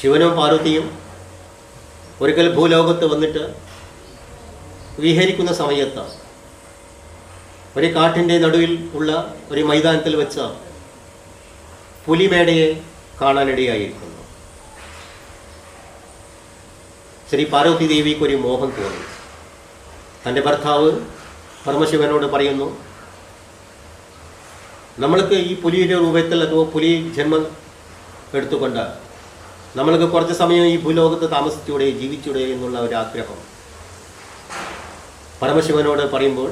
ശിവനും പാർവതിയും ഒരിക്കൽ ഭൂലോകത്ത് വന്നിട്ട് വിഹരിക്കുന്ന സമയത്ത് ഒരു കാട്ടിന്റെ നടുവിൽ ഉള്ള ഒരു മൈതാനത്തിൽ വെച്ച പുലിമേടയെ കാണാനിടയായിരിക്കുന്നു. ശ്രീ പാർവതി ദേവിക്ക് ഒരു മോഹം തോന്നി. തന്റെ ഭർത്താവ് പരമശിവനോട് പറയുന്നു നമ്മൾക്ക് ഈ പുലിയുടെ രൂപത്തിൽ അഥവാ പുലി ജന്മം എടുത്തുകൊണ്ട് നമ്മൾക്ക് കുറച്ച് സമയം ഈ ഭൂലോകത്ത് താമസിച്ചൂടെ ജീവിച്ചൂടെ എന്നുള്ള ഒരു ആഗ്രഹം. പരമശിവനോട് പറയുമ്പോൾ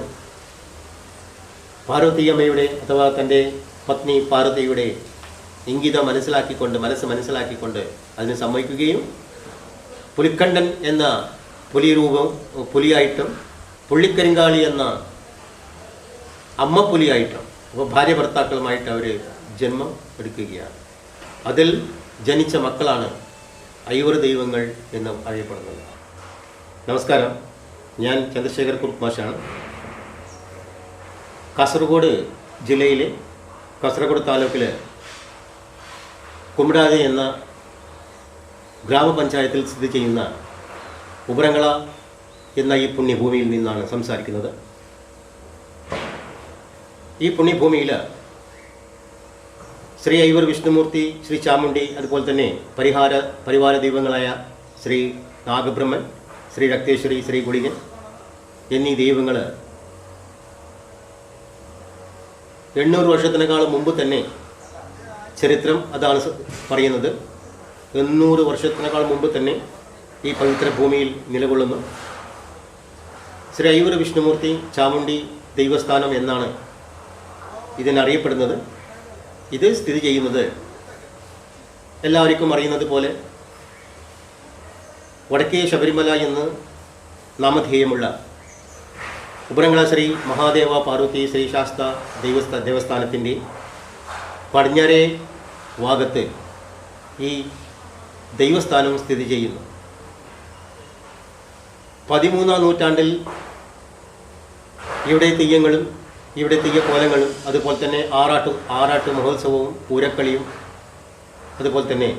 പാർവതിയമ്മയുടെ അഥവാ തന്റെ പത്നി പാർവതിയുടെ ഇംഗിതം മനസ്സിലാക്കിക്കൊണ്ട് മനസ്സ് മനസ്സിലാക്കിക്കൊണ്ട് അതിന് സമ്മതിക്കുകയും പുലിക്കണ്ഠൻ എന്ന പുലി രൂപം പുലിയായിട്ടും പുള്ളിക്കരിങ്കാളി എന്ന അമ്മ പുലിയായിട്ടും അപ്പോൾ ഭാര്യ ഭർത്താക്കളുമായിട്ട് അവർ ജന്മം എടുക്കുകയാണ്. അതിൽ ജനിച്ച മക്കളാണ് ഐവർ ദൈവങ്ങൾ എന്ന് അറിയപ്പെടുന്നത്. നമസ്കാരം. ഞാൻ ചന്ദ്രശേഖർ കുർമാഷാണ് മാഷാണ്. കാസർഗോഡ് ജില്ലയിലെ കാസർഗോഡ് താലൂക്കിലെ കുമ്പിടാതെ എന്ന ഗ്രാമപഞ്ചായത്തിൽ സ്ഥിതി ചെയ്യുന്ന ഉബരങ്ങള എന്ന ഈ പുണ്യഭൂമിയിൽ നിന്നാണ് സംസാരിക്കുന്നത്. ഈ പുണ്യഭൂമിയിൽ ശ്രീ ഐവർ വിഷ്ണുമൂർത്തി ശ്രീ ചാമുണ്ടി അതുപോലെ തന്നെ പരിഹാര പരിവാര ദൈവങ്ങളായ ശ്രീ നാഗബ്രഹ്മൻ ശ്രീ രക്തേശ്വരി ശ്രീ ഗുളികൻ എന്നീ ദൈവങ്ങൾ എണ്ണൂറ് വർഷത്തിനേക്കാളും മുമ്പ് തന്നെ ചരിത്രം അതാണ് പറയുന്നത്. എണ്ണൂറ് വർഷത്തിനേക്കാൾ മുമ്പ് തന്നെ ഈ പവിത്ര ഭൂമിയിൽ നിലകൊള്ളുന്നു. ശ്രീ ഐവർ വിഷ്ണുമൂർത്തി ചാമുണ്ടി ദൈവസ്ഥാനം എന്നാണ് ഇതിനറിയപ്പെടുന്നത്. ഇത് സ്ഥിതി ചെയ്യുന്നത് എല്ലാവർക്കും അറിയുന്നത് പോലെ വടക്കേ ശബരിമല എന്ന് നാമധേയമുള്ള ഉപരങ്ങള ശ്രീ മഹാദേവ പാർവതി ശ്രീ ശാസ്ത ദൈവസ്ഥ ദേവസ്ഥാനത്തിന്റെ പടിഞ്ഞാറേ ഭാഗത്ത് ഈ ദൈവസ്ഥാനം സ്ഥിതി ചെയ്യുന്നു. പതിമൂന്നാം നൂറ്റാണ്ടിൽ ഇവിടെ തെയ്യങ്ങളും ഇവിടെ തെയ്യക്കോലങ്ങളും അതുപോലെ തന്നെ ആറാട്ട് ആറാട്ട് മഹോത്സവവും പൂരക്കളിയും അതുപോലെ തന്നെ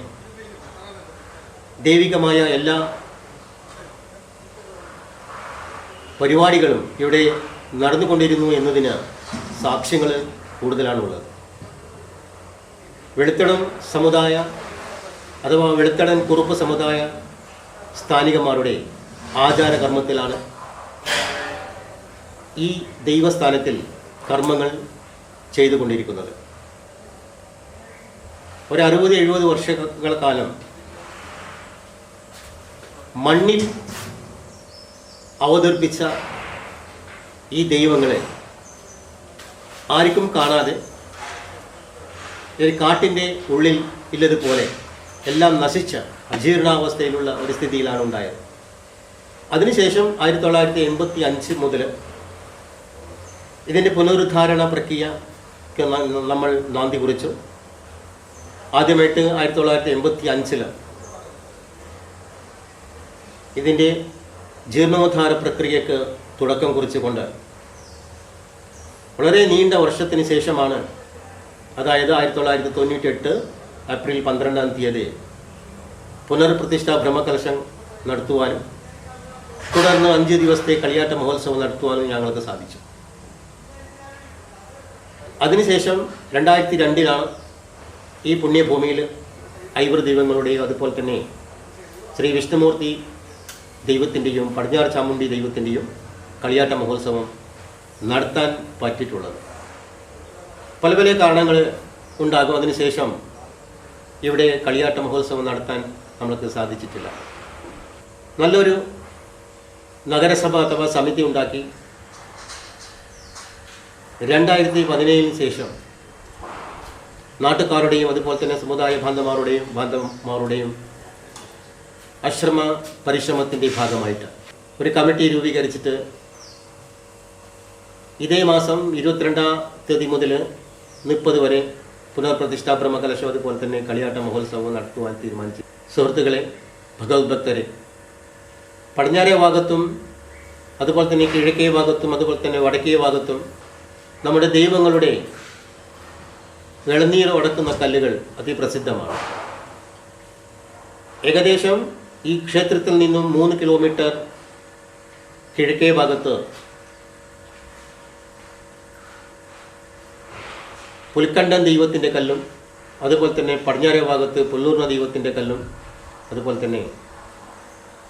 ദൈവികമായ എല്ലാ പരിപാടികളും ഇവിടെ നടന്നുകൊണ്ടിരുന്നു എന്നതിന് സാക്ഷ്യങ്ങൾ കൂടുതലാണുള്ളത്. വെളുത്തടം സമുദായ അഥവാ വെളുത്തടൻ കുറുപ്പ് സമുദായ സ്ഥാനികന്മാരുടെ ആചാരകർമ്മത്തിലാണ് ഈ ദൈവസ്ഥാനത്തിൽ കർമ്മങ്ങൾ ചെയ്തുകൊണ്ടിരിക്കുന്നത്. ഒരു അറുപത് എഴുപത് വർഷങ്ങൾ കാലം മണ്ണിൽ അവതരിപ്പിച്ച ഈ ദൈവങ്ങളെ ആർക്കും കാണാതെ ഒരു കാട്ടിന്റെ ഉള്ളിൽ ഇല്ലതുപോലെ എല്ലാം നശിച്ച അജീർണാവസ്ഥയിലുള്ള ഒരു സ്ഥിതിയിലാണ് ഉണ്ടായത്. അതിനുശേഷം ആയിരത്തി തൊള്ളായിരത്തി എൺപത്തി അഞ്ച് മുതൽ ഇതിന്റെ പുനരുദ്ധാരണ പ്രക്രിയ നമ്മൾ നാന്തി കുറിച്ചു. ആദ്യമായിട്ട് ആയിരത്തി തൊള്ളായിരത്തി എൺപത്തി അഞ്ചിൽ ഇതിന്റെ ജീർണോദ്ധാര പ്രക്രിയക്ക് തുടക്കം കുറിച്ചുകൊണ്ട് വളരെ നീണ്ട വർഷത്തിന് ശേഷമാണ് അതായത് ആയിരത്തി തൊള്ളായിരത്തി തൊണ്ണൂറ്റെട്ട് ഏപ്രിൽ പന്ത്രണ്ടാം തീയതി പുനർപ്രതിഷ്ഠാ ഭ്രമകലശം നടത്തുവാനും തുടർന്ന് അഞ്ച് ദിവസത്തെ കളിയാട്ട മഹോത്സവം നടത്തുവാനും ഞങ്ങൾക്ക് സാധിച്ചു. അതിനുശേഷം രണ്ടായിരത്തി രണ്ടിലാണ് ഈ പുണ്യഭൂമിയിൽ ഐവർ ദൈവങ്ങളുടെയും അതുപോലെ തന്നെ ശ്രീ വിഷ്ണുമൂർത്തി ദൈവത്തിന്റെയും പടിഞ്ഞാറ് ചാമുണ്ടി ദൈവത്തിന്റെയും കളിയാട്ട മഹോത്സവം നടത്താൻ പറ്റിയിട്ടുള്ളത്. പല പല കാരണങ്ങൾ ഉണ്ടാകും. അതിനുശേഷം ഇവിടെ കളിയാട്ട മഹോത്സവം നടത്താൻ നമ്മൾക്ക് സാധിച്ചിട്ടില്ല. നല്ലൊരു നഗരസഭ അഥവാ സമിതി ഉണ്ടാക്കി രണ്ടായിരത്തി പതിനേഴിന് ശേഷം നാട്ടുകാരുടെയും അതുപോലെ തന്നെ സമുദായ ബാന്ധവന്മാരുടെയും ബാന്ധവന്മാരുടെയും അശ്രമ പരിശ്രമത്തിന്റെ ഭാഗമായിട്ട് ഒരു കമ്മിറ്റി രൂപീകരിച്ചിട്ട് ഇതേ മാസം ഇരുപത്തിരണ്ടാം തീയതി മുതൽ മുപ്പത് വരെ പുനർപ്രതിഷ്ഠാ ബ്രഹ്മകലശം അതുപോലെ തന്നെ കളിയാട്ട മഹോത്സവം നടത്തുവാൻ തീരുമാനിച്ചു. സുഹൃത്തുക്കളെ ഭഗവത് ഭക്തരെ പടിഞ്ഞാറേ ഭാഗത്തും അതുപോലെ തന്നെ കിഴക്കേ ഭാഗത്തും അതുപോലെ തന്നെ വടക്കേ ഭാഗത്തും നമ്മുടെ ദൈവങ്ങളുടെ ഉടക്കുന്ന കല്ലുകൾ അതിപ്രസിദ്ധമാണ്. ഏകദേശം ഈ ക്ഷേത്രത്തിൽ നിന്നും മൂന്ന് കിലോമീറ്റർ കിഴക്കേ ഭാഗത്ത് പുൽക്കണ്ടൻ ദൈവത്തിന്റെ കല്ലും അതുപോലെ തന്നെ പടിഞ്ഞാറേ ഭാഗത്ത് പുല്ലൂർണ ദൈവത്തിന്റെ കല്ലും അതുപോലെ തന്നെ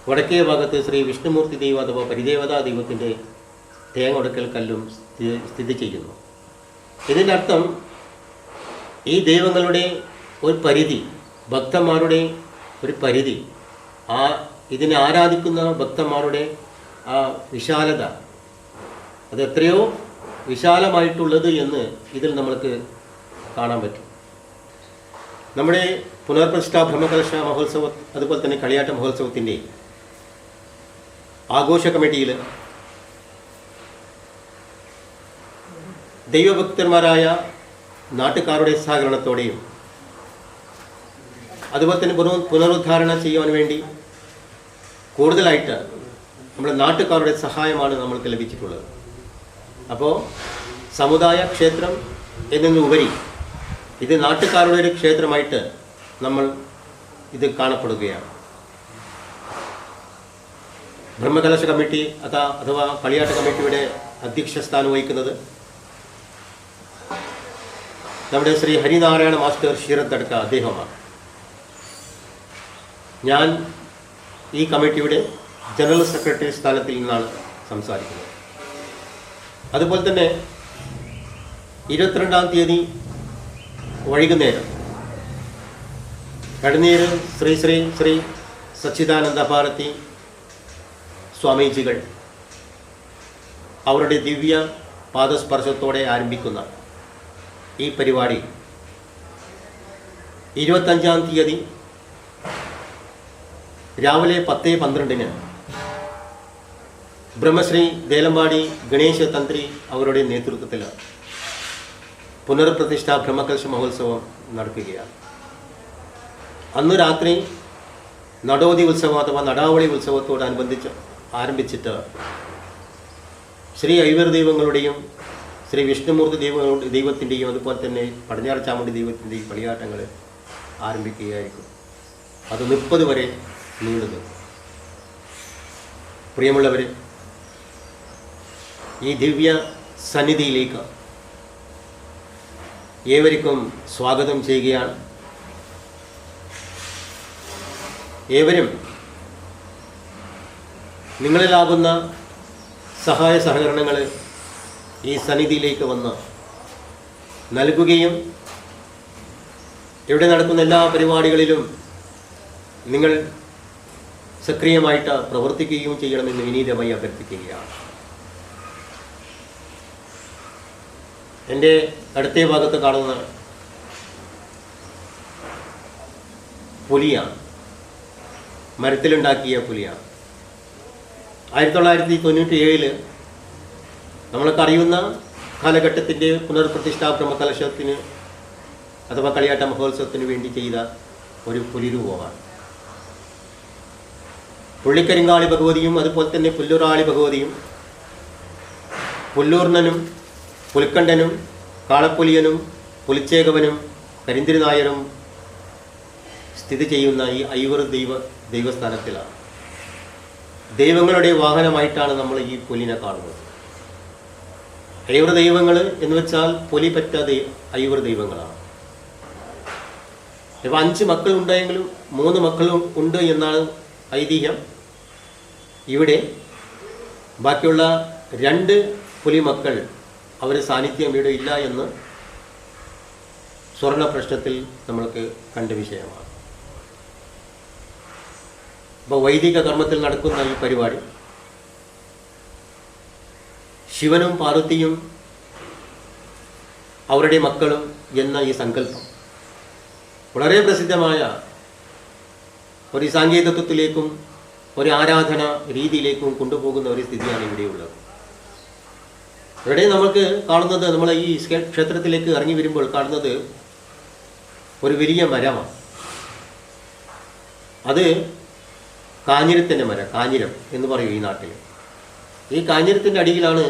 വടക്കേ ഭാഗത്ത് ശ്രീ വിഷ്ണുമൂർത്തി ദൈവം അഥവാ പരിദേവതാ ദൈവത്തിന്റെ തേങ്ങൊടുക്കൽ കല്ലും സ്ഥി- സ്ഥിതി ചെയ്യുന്നു ഇതിന്റെ അർത്ഥം ഈ ദൈവങ്ങളുടെ ഒരു പരിധി ഭക്തന്മാരുടെ ഒരു പരിധി ആ ഇതിനെ ആരാധിക്കുന്ന ഭക്തന്മാരുടെ ആ വിശാലത അത് എത്രയോ വിശാലമായിട്ടുള്ളത് എന്ന് ഇതിൽ നമ്മൾക്ക് കാണാൻ പറ്റും. നമ്മുടെ പുനർപ്രതിഷ്ഠാ ബ്രഹ്മകലശ മഹോത്സവ അതുപോലെ തന്നെ കളിയാട്ട മഹോത്സവത്തിന്റെ ആഘോഷ കമ്മിറ്റിയിൽ ദൈവഭക്തന്മാരായ നാട്ടുകാരുടെ സഹകരണത്തോടെയും അതുപോലെ തന്നെ പുനർ പുനരുദ്ധാരണം ചെയ്യുവാൻ വേണ്ടി കൂടുതലായിട്ട് നമ്മുടെ നാട്ടുകാരുടെ സഹായമാണ് നമ്മൾക്ക് ലഭിച്ചിട്ടുള്ളത്. അപ്പോൾ സമുദായ ക്ഷേത്രം എന്നതിനുപരി ഇത് നാട്ടുകാരുടെ ഒരു ക്ഷേത്രമായിട്ട് നമ്മൾ ഇത് കാണപ്പെടുകയാണ്. ബ്രഹ്മകലശ കമ്മിറ്റി അതാ അഥവാ കളിയാട്ട കമ്മിറ്റിയുടെ അധ്യക്ഷ സ്ഥാനം വഹിക്കുന്നത് നമ്മുടെ ശ്രീ ഹരിനാരായണ മാസ്റ്റർ ക്ഷീരത്തടുക്ക അദ്ദേഹമാണ്. ഞാൻ ഈ കമ്മിറ്റിയുടെ ജനറൽ സെക്രട്ടറി സ്ഥാനത്തിൽ നിന്നാണ് സംസാരിക്കുന്നത്. അതുപോലെ തന്നെ ഇരുപത്തിരണ്ടാം തീയതി വൈകുന്നേരം കടനീര് ശ്രീ ശ്രീ ശ്രീ സച്ചിദാനന്ദ ഭാരതി സ്വാമീജികൾ അവരുടെ ദിവ്യ പാദസ്പർശത്തോടെ ആരംഭിക്കുന്ന ഈ പരിപാടി. ഇരുപത്തഞ്ചാം തീയതി രാവിലെ പത്ത് പന്ത്രണ്ടിന് ബ്രഹ്മശ്രീ ദേലമ്പാടി ഗണേശ തന്ത്രി അവരുടെ നേതൃത്വത്തിൽ പുനർപ്രതിഷ്ഠ ബ്രഹ്മകൽശ മഹോത്സവം നടക്കുകയാണ്. അന്ന് രാത്രി നടോതി ഉത്സവം അഥവാ നടാവളി ഉത്സവത്തോടനുബന്ധിച്ച് ആരംഭിച്ചിട്ട് ശ്രീ ഐവർ ദൈവങ്ങളുടെയും ശ്രീ വിഷ്ണുമൂർത്തി ദൈവങ്ങളുടെ ദൈവത്തിന്റെയും അതുപോലെ തന്നെ പടിഞ്ഞാറ് ചാമുണ്ടി ദൈവത്തിന്റെയും കളിയാട്ടങ്ങൾ ആരംഭിക്കുകയായിരിക്കും. അത് മുപ്പത് വരെ നീളുന്നത് പ്രിയമുള്ളവർ ഈ ദിവ്യ സന്നിധിയിലേക്ക് ഏവർക്കും സ്വാഗതം ചെയ്യുകയാണ്. ഏവരും നിങ്ങളിലാകുന്ന സഹായ സഹകരണങ്ങൾ ഈ സന്നിധിയിലേക്ക് വന്ന് നൽകുകയും ഇവിടെ നടക്കുന്ന എല്ലാ പരിപാടികളിലും നിങ്ങൾ സക്രിയമായിട്ട് പ്രവർത്തിക്കുകയും ചെയ്യണമെന്ന് വിനീതമായി അഭ്യർത്ഥിക്കുകയാണ്. എന്റെ അടുത്ത ഭാഗത്ത് കാണുന്ന പുലിയാണ്. മരത്തിലുണ്ടാക്കിയ പുലിയാണ്. ആയിരത്തി തൊള്ളായിരത്തി തൊണ്ണൂറ്റി ഏഴിൽ നമ്മളൊക്കെ അറിയുന്ന കാലഘട്ടത്തിന്റെ പുനർപ്രതിഷ്ഠാ ബ്രഹ്മകലശത്തിന് അഥവാ കളിയാട്ട മഹോത്സവത്തിന് വേണ്ടി ചെയ്ത ഒരു പുലിരൂപമാണ് പുള്ളിക്കരിങ്കാളി ഭഗവതിയും അതുപോലെ തന്നെ പുല്ലൂറാളി ഭഗവതിയും പുല്ലൂർണനും പുലിക്കണ്ഠനും കാളപ്പുലിയനും പുലിച്ചേകവനും കരിന്തിരി നായരും സ്ഥിതി ചെയ്യുന്ന ഈ ഐവർ ദൈവ ദൈവസ്ഥാനത്തിലാണ്. ദൈവങ്ങളുടെ വാഹനമായിട്ടാണ് നമ്മൾ ഈ പുലിനെ കാണുന്നത്. ഐവർ ദൈവങ്ങൾ എന്ന് വെച്ചാൽ പൊലി പറ്റാതെ ഐവർ ദൈവങ്ങളാണ്. ഇപ്പം അഞ്ച് മക്കൾ ഉണ്ടായെങ്കിലും മൂന്ന് മക്കളും ഉണ്ട് എന്നാണ് ഐതിഹ്യം. ഇവിടെ ബാക്കിയുള്ള രണ്ട് പുലിമക്കൾ അവരുടെ സാന്നിധ്യം ഇവിടെ ഇല്ല എന്ന് സ്വർണ പ്രശ്നത്തിൽ നമ്മൾക്ക് കണ്ട വിഷയമാണ്. അപ്പോൾ വൈദിക കർമ്മത്തിൽ നടക്കുന്ന ഈ പരിപാടി ശിവനും പാർവതിയും അവരുടെ മക്കളും എന്ന ഈ സങ്കല്പം വളരെ പ്രസിദ്ധമായ ഒരു സാങ്കേതികത്വത്തിലേക്കും ഒരു ആരാധന രീതിയിലേക്കും കൊണ്ടുപോകുന്ന ഒരു സ്ഥിതിയാണ് ഇവിടെയുള്ളത്. ഇവിടെ നമ്മൾക്ക് കാണുന്നത് നമ്മൾ ഈ ക്ഷേത്രത്തിലേക്ക് ഇറങ്ങി വരുമ്പോൾ കാണുന്നത് ഒരു വലിയ മരമാണ്. അത് കാഞ്ഞിരത്തിന്റെ മരം കാഞ്ഞിരം എന്ന് പറയും ഈ നാട്ടിൽ ഈ കാഞ്ഞിരത്തിന്റെ അടിയിലാണ്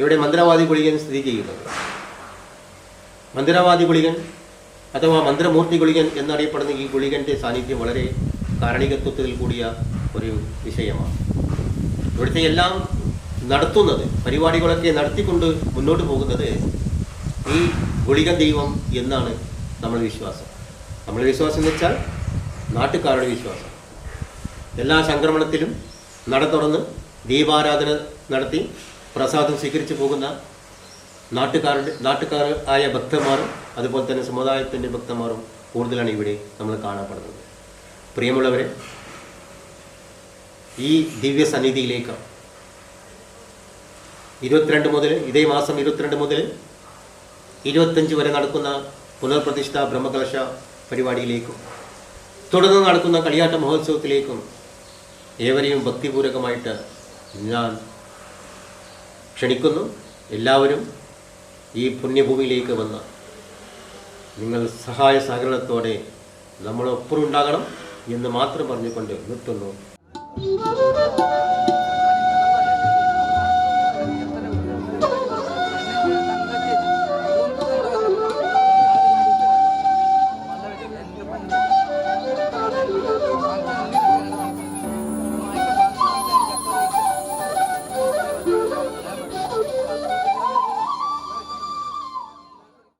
ഇവിടെ മന്ത്രവാദി ഗുളികൻ സ്ഥിതി ചെയ്യുന്നത്. മന്ത്രവാദി ഗുളികൻ അഥവാ മന്ത്രമൂർത്തി ഗുളികൻ എന്നറിയപ്പെടുന്ന ഈ ഗുളികന്റെ സാന്നിധ്യം വളരെ കാരണികത്വത്തിൽ കൂടിയ ഒരു വിഷയമാണ്. ഇവിടുത്തെ എല്ലാം നടത്തുന്നത് പരിപാടികളൊക്കെ നടത്തിക്കൊണ്ട് മുന്നോട്ട് പോകുന്നത് ഈ ഗുളിക ദൈവം എന്നാണ് നമ്മൾ വിശ്വാസം. നമ്മൾ വിശ്വാസം എന്ന് വെച്ചാൽ നാട്ടുകാരുടെ വിശ്വാസം. എല്ലാ സംക്രമണത്തിലും നട തുറന്ന് ദീപാരാധന നടത്തി പ്രസാദം സ്വീകരിച്ചു പോകുന്ന നാട്ടുകാരുടെ നാട്ടുകാർ ആയ ഭക്തന്മാരും അതുപോലെ തന്നെ സമുദായത്തിന്റെ ഭക്തന്മാരും കൂടുതലാണ് ഇവിടെ നമ്മൾ കാണപ്പെടുന്നത്. പ്രിയമുള്ളവരെ ഈ ദിവ്യ സന്നിധിയിലേക്ക് ഇരുപത്തിരണ്ട് മുതൽ ഇതേ മാസം ഇരുപത്തിരണ്ട് മുതൽ ഇരുപത്തഞ്ച് വരെ നടക്കുന്ന പുനർപ്രതിഷ്ഠ ബ്രഹ്മകലശ പരിപാടിയിലേക്കും തുടർന്ന് നടക്കുന്ന കളിയാട്ട മഹോത്സവത്തിലേക്കും ഏവരെയും ഭക്തിപൂർവകമായിട്ട് ഞാൻ ക്ഷണിക്കുന്നു എല്ലാവരും ഈ പുണ്യഭൂമിയിലേക്ക് വന്ന് നിങ്ങൾ സഹായ സഹകരണത്തോടെ നമ്മളൊപ്പം ഉണ്ടാകണം എന്ന് മാത്രം പറഞ്ഞുകൊണ്ട് നിർത്തുന്നു.